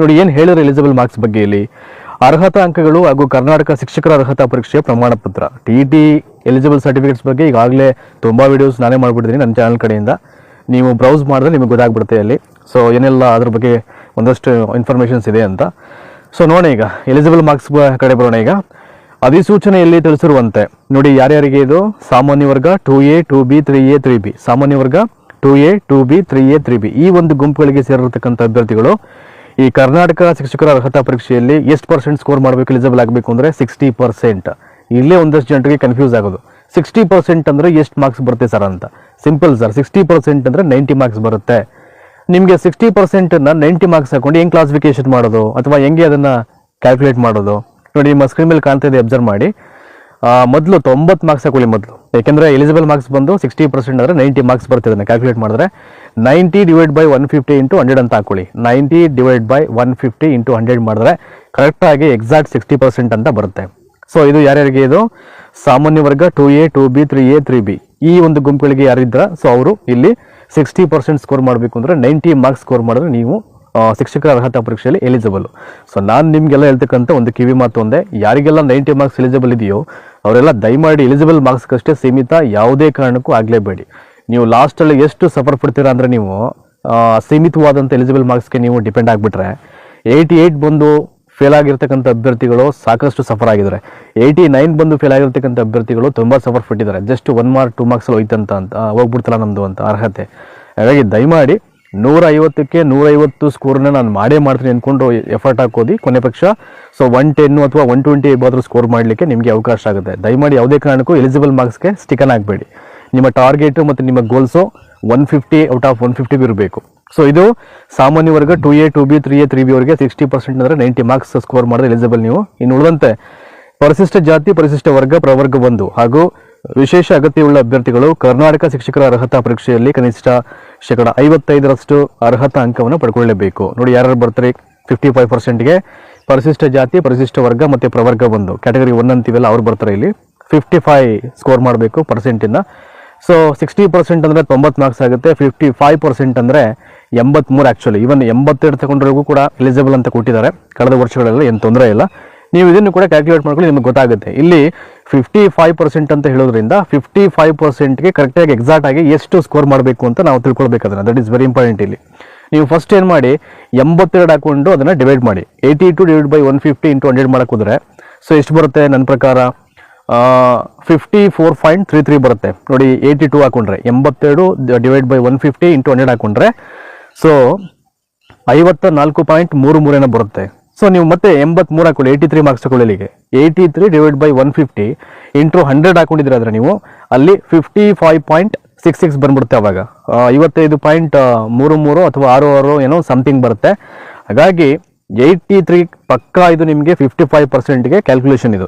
ನೋಡಿ, ಏನು ಹೇಳಿದ್ರೆ ಎಲಿಜಿಬಲ್ ಮಾರ್ಕ್ಸ್ ಬಗ್ಗೆ ಇಲ್ಲಿ? ಅರ್ಹತಾ ಅಂಕಗಳು ಹಾಗೂ ಕರ್ನಾಟಕ ಶಿಕ್ಷಕರ ಅರ್ಹತಾ ಪರೀಕ್ಷೆಯ ಪ್ರಮಾಣ ಪತ್ರ. ಟಿ ಟಿ ಎಲಿಜಿಬಲ್ ಸರ್ಟಿಫಿಕೇಟ್ಸ್ ಬಗ್ಗೆ ಈಗಾಗಲೇ ತುಂಬ ವಿಡಿಯೋಸ್ ನಾನೇ ಮಾಡಿಬಿಟ್ಟಿದ್ದೀನಿ ನನ್ನ ಚಾನಲ್ ಕಡೆಯಿಂದ. ನೀವು ಬ್ರೌಸ್ ಮಾಡಿದ್ರೆ ನಿಮಗೆ ಗೊತ್ತಾಗ್ಬಿಡುತ್ತೆ ಅಲ್ಲಿ. ಸೊ ಏನೆಲ್ಲ ಅದ್ರ ಬಗ್ಗೆ ಒಂದಷ್ಟು ಇನ್ಫಾರ್ಮೇಷನ್ಸ್ ಇದೆ ಅಂತ. ಸೊ ನೋಡಿ ಈಗ. ಎಲಿಜಿಬಲ್ ಮಾರ್ಕ್ಸ್ ಕಡೆ ಬರೋಣ ಈಗ. ಅಧಿಸೂಚನೆಯಲ್ಲಿ ತಿಳಿಸಿರುವಂತೆ, ನೋಡಿ, ಯಾರ್ಯಾರಿಗೆ ಇದು? ಸಾಮಾನ್ಯ ವರ್ಗ two A two B three A three B ಸಾಮಾನ್ಯ ವರ್ಗ two A two B three A three B ಈ ಒಂದು ಗುಂಪುಗಳಿಗೆ ಸೇರಿರತಕ್ಕಂಥ ಅಭ್ಯರ್ಥಿಗಳು ಈ ಕರ್ನಾಟಕ ಶಿಕ್ಷಕರ ಅರ್ಹತಾ ಪರೀಕ್ಷೆಯಲ್ಲಿ ಎಷ್ಟು ಪರ್ಸೆಂಟ್ ಸ್ಕೋರ್ ಮಾಡಬೇಕು ಎಲಿಜಿಬಲ್ ಆಗಬೇಕು ಅಂದರೆ ಸಿಕ್ಸ್ಟಿ ಪರ್ಸೆಂಟ್ ಇಲ್ಲೇ ಒಂದಷ್ಟು ಜನರಿಗೆ ಕನ್ಫ್ಯೂಸ್ ಆಗೋದು. ಸಿಕ್ಸ್ಟಿ ಪರ್ಸೆಂಟ್ ಅಂದರೆ ಎಷ್ಟು ಮಾರ್ಕ್ಸ್ ಬರುತ್ತೆ ಸರ್ ಅಂತ. ಸಿಂಪಲ್ ಸರ್ ಸಿಕ್ಸ್ಟಿ ಪರ್ಸೆಂಟ್ ಅಂದರೆ ನೈಂಟಿ ಮಾರ್ಕ್ಸ್ ಬರುತ್ತೆ. ನಿಮಗೆ ಸಿಕ್ಸ್ಟಿ ಪರ್ಸೆಂಟನ್ನು ನೈಂಟಿ ಮಾರ್ಕ್ಸ್ ಹಾಕೊಂಡು ಹೆಂಗೆ ಕ್ಲಾಸಿಫಿಕೇಶನ್ ಮಾಡೋದು? ಅಥವಾ ಹೆಂಗೆ ಅದನ್ನು ಕ್ಯಾಲ್ಕುಲೇಟ್ ಮಾಡೋದು? ನೋಡಿ, ನಿಮ್ಮ ಸ್ಕ್ರೀನ್ ಮೇಲೆ ಕಾಣ್ತಾ ಇದೆ ಅಬ್ಸರ್ವ್ ಮಾಡಿ. ಮೊದಲು ತೊಂಬತ್ತು ಮಾರ್ಕ್ಸ್ ಹಾಕೊಳ್ಳಿ ಮೊದಲು. ಯಾಕೆಂದರೆ ಎಲಿಜಿಬಲ್ ಮಾರ್ಕ್ಸ್ ಬಂದು ಸಿಕ್ಸ್ಟಿ ಪರ್ಸೆಂಟ್ ಅಂದರೆ ನೈಂಟಿ ಮಾರ್ಕ್ಸ್ ಬರುತ್ತೆ ಅದನ್ನು ಕ್ಯಾಲ್ಕುಲೇಟ್ ಮಾಡಿದ್ರೆ. Ninety divide by one fifty into hundred ಅಂತ ಹಾಕೊಳ್ಳಿ. Ninety divide by one fifty into hundred ಮಾಡಿದ್ರೆ ಕರೆಕ್ಟಾಗಿ ಎಕ್ಸಾಕ್ಟ್ ಸಿಕ್ಸ್ಟಿ ಪರ್ಸೆಂಟ್ ಅಂತ ಬರುತ್ತೆ. ಸೊ ಇದು ಯಾರ್ಯಾರಿಗೆ ಇದು? ಸಾಮಾನ್ಯ ವರ್ಗ two A two B three A three B ಈ ಒಂದು ಗುಂಪುಗಳಿಗೆ ಯಾರಿದ್ರ? ಸೊ ಅವರು ಇಲ್ಲಿ ಸಿಕ್ಸ್ಟಿ ಪರ್ಸೆಂಟ್ ಸ್ಕೋರ್ ಮಾಡಬೇಕು ಅಂದರೆ ನೈಂಟಿ ಮಾರ್ಕ್ಸ್ ಸ್ಕೋರ್ ಮಾಡಿದ್ರೆ ನೀವು ಶಿಕ್ಷಕರ ಅರ್ಹತಾ ಪರೀಕ್ಷೆಯಲ್ಲಿ ಎಲಿಜಿಬಲ್ ಸೊ ನಾನು ನಿಮಗೆಲ್ಲ ಹೇಳ್ತಕ್ಕಂಥ ಒಂದು ಕಿವಿ ಮಾತು ಒಂದೇ, ಯಾರಿಗೆಲ್ಲ ನೈಂಟಿ ಮಾರ್ಕ್ಸ್ ಎಲಿಜಿಬಲ್ ಇದೆಯೋ, ಅವರೆಲ್ಲ ದಯಮಾಡಿ ಎಲಿಜಿಬಲ್ ಮಾರ್ಕ್ಸ್ಗಷ್ಟೇ ಸೀಮಿತ, ಯಾವುದೇ ಕಾರಣಕ್ಕೂ ಆಗಲೇಬೇಡಿ. ನೀವು ಲಾಸ್ಟಲ್ಲಿ ಎಷ್ಟು ಸಫರ್ ಪಡ್ತೀರಾ ಅಂದರೆ ನೀವು ಸೀಮಿತವಾದಂಥ ಎಲಿಜಿಬಲ್ ಮಾರ್ಕ್ಸ್ಗೆ ನೀವು ಡಿಪೆಂಡ್ ಆಗಿಬಿಟ್ರೆ ಏಯ್ಟಿ ಏಯ್ಟ್ ಬಂದು ಫೇಲ್ ಆಗಿರ್ತಕ್ಕಂಥ ಅಭ್ಯರ್ಥಿಗಳು ಸಾಕಷ್ಟು ಸಫರ್ ಆಗಿದ್ದಾರೆ. ಏಯ್ಟಿ ನೈನ್ ಬಂದು ಫೇಲ್ ಆಗಿರ್ತಕ್ಕಂಥ ಅಭ್ಯರ್ಥಿಗಳು ತುಂಬ ಸಫರ್ ಪಟ್ಟಿದ್ದಾರೆ. ಜಸ್ಟ್ ಒನ್ ಮಾರ್ಕ್ ಟೂ ಮಾರ್ಕ್ಸಲ್ಲಿ ಹೋಯ್ತಂತ ಅಂತ ಹೋಗ್ಬಿಡ್ತಲ್ಲ ನಮ್ಮದು ಅಂತ ಅರ್ಹತೆ. ಹಾಗಾಗಿ ದಯಮಾಡಿ ನೂರ ಐವತ್ತಕ್ಕೆ ನೂರೈವತ್ತು ಸ್ಕೋರ್ನ ನಾನು ಮಾಡೇ ಮಾಡ್ತೀನಿ ಅಂದ್ಕೊಂಡು ಎಫರ್ಟ್ ಹಾಕೋದಿ ಕೊನೆ ಪಕ್ಷ. ಸೊ ಒನ್ ಟೆನ್ನು ಅಥವಾ ಒನ್ ಟ್ವೆಂಟಿ ಇಬ್ಬಾದ್ರೂ ಸ್ಕೋರ್ ಮಾಡಲಿಕ್ಕೆ ನಿಮಗೆ ಅವಕಾಶ ಆಗುತ್ತೆ. ದಯಮಾಡಿ ಯಾವುದೇ ಕಾರಣಕ್ಕೂ ಎಲಿಜಿಬಲ್ ಮಾರ್ಕ್ಸ್ಗೆ ಸ್ಟಿಕನ್ ಆಗಬೇಡಿ ನಿಮ್ಮ ಟಾರ್ಗೆಟು ಮತ್ತು ನಿಮ್ಮ goals one fifty out of one fifty ಇರಬೇಕು. ಸೊ ಇದು ಸಾಮಾನ್ಯ ವರ್ಗ two A two B three A three B ಅವರಿಗೆ ಸಿಕ್ಸ್ಟಿ ಪರ್ಸೆಂಟ್ ಅಂದರೆ ನೈಂಟಿ ಮಾರ್ಕ್ಸ್ ಸ್ಕೋರ್ ಮಾಡಿದ್ರೆ ಎಲಿಜಿಬಲ್ ನೀವು. ಇನ್ನು ಉಳಿದಂತೆ ಪರಿಶಿಷ್ಟ ಜಾತಿ, ಪರಿಶಿಷ್ಟ ವರ್ಗ, ಪ್ರವರ್ಗ ಒಂದು ಹಾಗೂ ವಿಶೇಷ ಅಗತ್ಯವುಳ್ಳ ಅಭ್ಯರ್ಥಿಗಳು ಕರ್ನಾಟಕ ಶಿಕ್ಷಕರ ಅರ್ಹತಾ ಪರೀಕ್ಷೆಯಲ್ಲಿ ಕನಿಷ್ಠ ಶೇಕಡ ಐವತ್ತೈದರಷ್ಟು ಅರ್ಹತಾ ಅಂಕವನ್ನು ಪಡ್ಕೊಳ್ಳೇಬೇಕು. ನೋಡಿ, ಯಾರ್ಯಾರು ಬರ್ತಾರೆ? ಫಿಫ್ಟಿ ಫೈವ್ ಪರ್ಸೆಂಟ್ಗೆ ಪರಿಶಿಷ್ಟ ಜಾತಿ, ಪರಿಶಿಷ್ಟ ವರ್ಗ ಮತ್ತು ಪ್ರವರ್ಗ ಒಂದು. ಕ್ಯಾಟಗರಿ ಒನ್ ಅಂತೀವಲ್ಲ, ಅವ್ರು ಬರ್ತಾರೆ ಇಲ್ಲಿ. ಫಿಫ್ಟಿ ಫೈವ್ ಸ್ಕೋರ್ ಮಾಡಬೇಕು ಪರ್ಸೆಂಟಿಂದ ಸೊ ಸಿಕ್ಸ್ಟಿ ಪರ್ಸೆಂಟ್ ಅಂದರೆ ತೊಂಬತ್ತು ಮಾರ್ಕ್ಸ್ ಆಗುತ್ತೆ. ಫಿಫ್ಟಿ ಫೈವ್ ಪರ್ಸೆಂಟ್ ಅಂದರೆ ಎಂಬತ್ತ್ಮೂರು ಆ್ಯಕ್ಚುಲಿ ಈವನ್ ಎಂಬತ್ತೆರಡು ತಗೊಂಡ್ರಿಗೂ ಕೂಡ ಎಲಿಜಿಬಲ್ ಅಂತ ಕೊಟ್ಟಿದ್ದಾರೆ. ಕಳೆದ ವರ್ಷಗಳಲ್ಲಿ ಏನು ತೊಂದರೆ ಇಲ್ಲ. ನೀವು ಇದನ್ನು ಕೂಡ ಕ್ಯಾಲ್ಕುಲೇಟ್ ಮಾಡ್ಕೊಳ್ಳಿ, ನಿಮಗೆ ಗೊತ್ತಾಗುತ್ತೆ. ಇಲ್ಲಿ ಫಿಫ್ಟಿ ಫೈವ್ ಪರ್ಸೆಂಟ್ ಅಂತ ಹೇಳೋದ್ರಿಂದ ಫಿಫ್ಟಿ ಫೈವ್ ಪರ್ಸೆಂಟ್ಗೆ ಕರೆಕ್ಟಾಗಿ ಎಕ್ಸಾಕ್ಟ್ ಆಗಿ ಎಷ್ಟು ಸ್ಕೋರ್ ಮಾಡಬೇಕು ಅಂತ ನಾವು ತಿಳ್ಕೊಳ್ಬೇಕು ಅದನ್ನು ದಟ್ ಈಸ್ ವೆರಿ ಇಂಪಾರ್ಟೆಂಟ್ ಇಲ್ಲಿ. ನೀವು ಫಸ್ಟ್ ಏನು ಮಾಡಿ, ಎಂಬತ್ತೆರಡು ಹಾಕೊಂಡು ಅದನ್ನು ಡಿವೈಡ್ ಮಾಡಿ. Eighty two divide by one fifty into hundred ಹೋದ್ರೆ ಸೊ ಎಷ್ಟು ಬರುತ್ತೆ ನನ್ನ ಪ್ರಕಾರ? Fifty four point three three ಬರುತ್ತೆ. ನೋಡಿ ಏಯ್ಟಿ ಟು ಹಾಕೊಂಡ್ರೆ, ಎಂಬತ್ತೆರಡು divide by one fifty into hundred ಹಾಕೊಂಡ್ರೆ ಸೊ ಐವತ್ತ ನಾಲ್ಕು ಪಾಯಿಂಟ್ ಮೂರು ಮೂರೇನೋ ಬರುತ್ತೆ. ಸೊ ನೀವು ಮತ್ತೆ ಎಂಬತ್ಮೂರು ಹಾಕೊಳ್ಳಿ ಏಯ್ಟಿ ತ್ರೀ ಮಾರ್ಕ್ಸ್ ತಗೊಳ್ಳಿ ಇಲ್ಲಿಗೆ eighty three divide by one fifty into hundred ಹಾಕೊಂಡಿದ್ರೆ ನೀವು, ಅಲ್ಲಿ fifty five point six six ಬಂದ್ಬಿಡುತ್ತೆ ಅವಾಗ. ಐವತ್ತೈದು ಪಾಯಿಂಟ್ ಮೂರು ಮೂರು ಅಥವಾ ಆರು ಆರು ಏನೋ ಸಮಥಿಂಗ್ ಬರುತ್ತೆ. ಹಾಗಾಗಿ ಏಯ್ಟಿ ತ್ರೀ ಪಕ್ಕ ಇದು ನಿಮಗೆ ಫಿಫ್ಟಿ ಫೈವ್ ಪರ್ಸೆಂಟ್ಗೆ ಕ್ಯಾಲ್ಕುಲೇಷನ್ ಇದು.